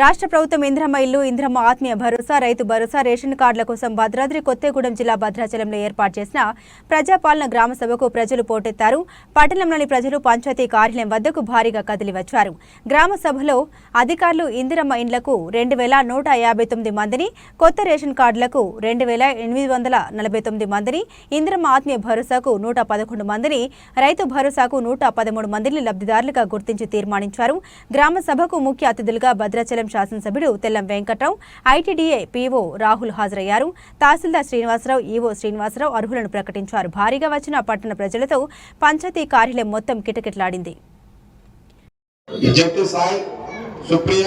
రాష్ట్ర ప్రభుత్వం ఇంద్రమ్మ ఇల్లు ఇంద్రమ్మ ఆత్మీయ భరోసా రైతు భరోసా రేషన్ కార్డుల కోసం భద్రాద్రి కొత్తగూడెం జిల్లా భద్రాచలంలో ఏర్పాటు చేసిన ప్రజాపాలన గ్రామ సభకు ప్రజలు పోటెత్తారు. పట్టణంలోని ప్రజలు పంచాయతీ కార్యాలయం వద్దకు భారీగా కదిలివచ్చారు. గ్రామ సభలో అధికారులు ఇందిరమ్మ ఇండ్లకు రెండు వేల నూట యాభై తొమ్మిది మందిని కొత్త రేషన్ కార్డులకు రెండు వేల ఎనిమిది వందల నలభై తొమ్మిది మందిని ఇందిరమ్మ ఆత్మీయ భరోసాకు నూట పదకొండు మందిని రైతు భరోసాకు నూట పదమూడు మందిని లబ్ధిదారులుగా గుర్తించి తీర్మానించారు. గ్రామ సభకు ముఖ్య అతిథులుగా భద్రాచలం శాసనసభ్యుడు తెల్లం వెంకట్రావు ఐటీడీఏ పీఓ రాహుల్ హాజరయ్యారు. తహసీల్దార్ శ్రీనివాసరావు ఈవో శ్రీనివాసరావు అర్హులను ప్రకటించారు. భారీగా వచ్చిన పట్టణ ప్రజలతో పంచాయతీ కార్యాలయం మొత్తం కిటకిటలాడింది. జట్టు సాయి సుప్రియ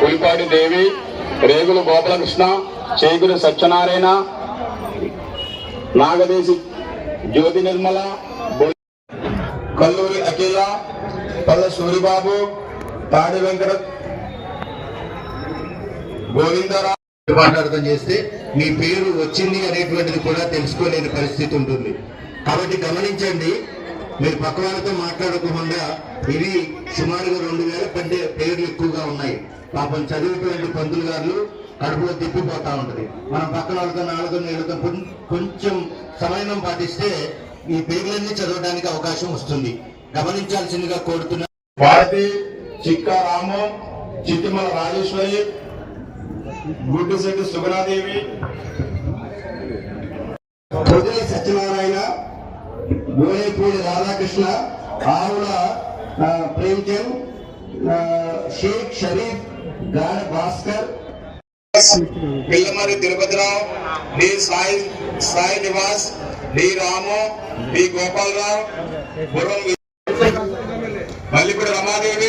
పులిపాటి దేవి రేగులు గోపాలకృష్ణ చేగులు సత్యనారాయణ నాగదేశి జ్యోతి నిర్మల కల్లూరి అఖిల పల్ల సూరిబాబు తాడి వెంకట గోవిందరావు చేస్తే మీ పేరు వచ్చింది అనేటువంటిది కూడా తెలుసుకోలేని పరిస్థితి ఉంటుంది. కాబట్టి గమనించండి మీరు పక్క వాళ్ళతో మాట్లాడకుండా ఇది సుమారుగా రెండు వేల కంటే పేర్లు ఎక్కువగా ఉన్నాయి. పాపం చదివేటువంటి పంతులు గారు కడుపులో తిప్పిపోతా ఉంటది. మనం పక్కన వాళ్ళతో నాలుగు నేలతో కొంచెం సమయం పాటిస్తే ఈ పేర్లన్నీ చదవడానికి అవకాశం వస్తుంది. గమనించాల్సిందిగా కోరుతున్నా భారతి చిక్కా రాము చిట్టిమల రాజేశ్వరి గుడ్డిశెట్టి సుగుణాదేవి. పొదిలి సత్యనారాయణ గోనేపూడి రాధాకృష్ణ ఆవుల ఆ, Premchand Shaik Sharif Gada Bhaskar. Pillamari Tirupatirao D Sai Sai Nivas D Ramu D Gopalarao Gurram Mallipudi Ramadevi